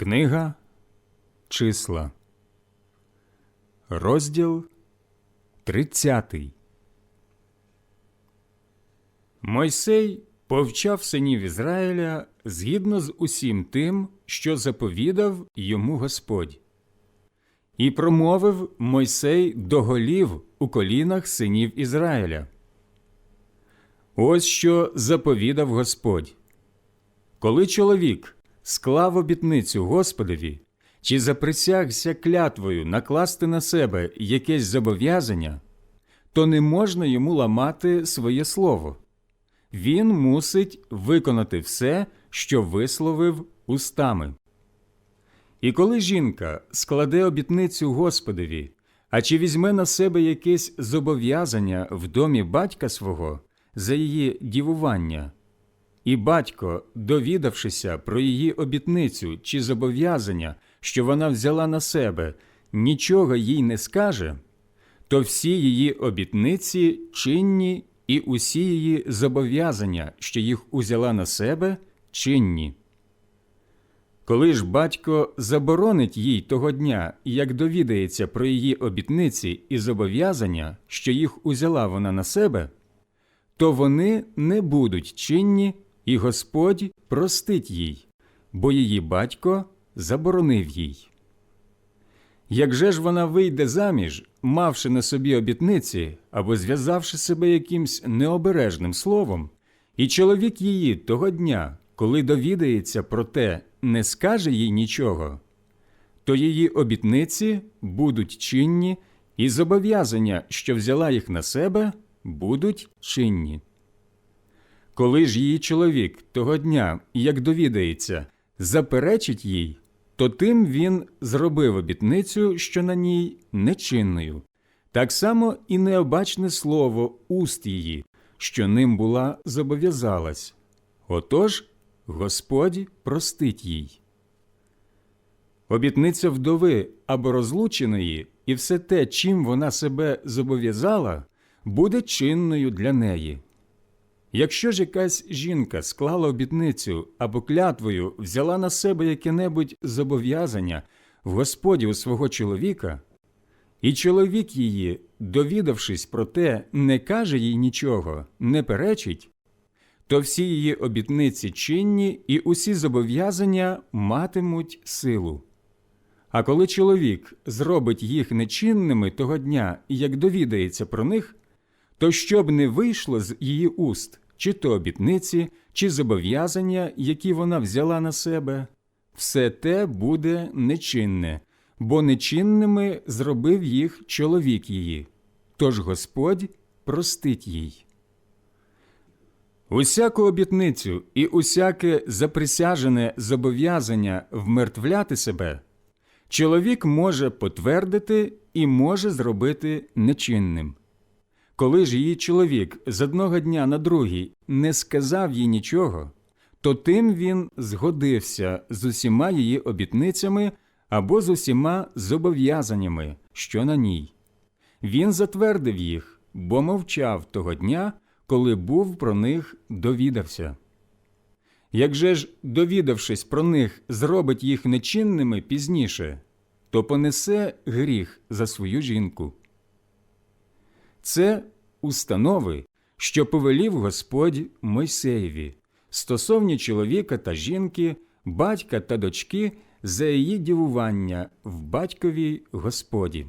Книга Числа, розділ 30. Мойсей повчав синів Ізраїля згідно з усім тим, що заповідав йому Господь. І промовив Мойсей до голів у колінах синів Ізраїля. Ось що заповідав Господь. Коли чоловік склав обітницю Господові, чи заприсягся клятвою накласти на себе якесь зобов'язання, то не можна йому ламати своє слово. Він мусить виконати все, що висловив устами. І коли жінка складе обітницю Господові, а чи візьме на себе якесь зобов'язання в домі батька свого за її дівування, і батько, довідавшися про її обітницю чи зобов'язання, що вона взяла на себе, нічого їй не скаже, то всі її обітниці чинні і усі її зобов'язання, що їх узяла на себе, чинні. Коли ж батько заборонить їй того дня, як довідається про її обітниці і зобов'язання, що їх узяла вона на себе, то вони не будуть чинні, і Господь простить їй, бо її батько заборонив їй. Як же ж вона вийде заміж, мавши на собі обітниці або зв'язавши себе якимсь необережним словом, і чоловік її того дня, коли довідається про те, не скаже їй нічого, то її обітниці будуть чинні, і зобов'язання, що взяла їх на себе, будуть чинні. Коли ж її чоловік того дня, як довідається, заперечить їй, то тим він зробив обітницю, що на ній нечинною, так само і необачне слово уст її, що ним була зобов'язалась. Отож Господь простить їй. Обітниця вдови або розлученої, і все те, чим вона себе зобов'язала, буде чинною для неї. Якщо ж якась жінка склала обітницю або клятвою взяла на себе яке-небудь зобов'язання в Господі у свого чоловіка, і чоловік її, довідавшись про те, не каже їй нічого, не перечить, то всі її обітниці чинні і усі зобов'язання матимуть силу. А коли чоловік зробить їх нечинними того дня, як довідається про них, то щоб не вийшло з її уст, чи то обітниці, чи зобов'язання, які вона взяла на себе, все те буде нечинне, бо нечинними зробив їх чоловік її, тож Господь простить їй. Усяку обітницю і усяке заприсяжене зобов'язання вмертвляти себе чоловік може потвердити і може зробити нечинним. Коли ж її чоловік з одного дня на другий не сказав їй нічого, то тим він згодився з усіма її обітницями або з усіма зобов'язаннями, що на ній. Він затвердив їх, бо мовчав того дня, коли був про них довідався. Як же ж, довідавшись про них, зробить їх нечинними пізніше, то понесе гріх за свою жінку. Це установи, що повелів Господь Мойсеєві стосовні чоловіка та жінки, батька та дочки за її дівування в батьковій Господі.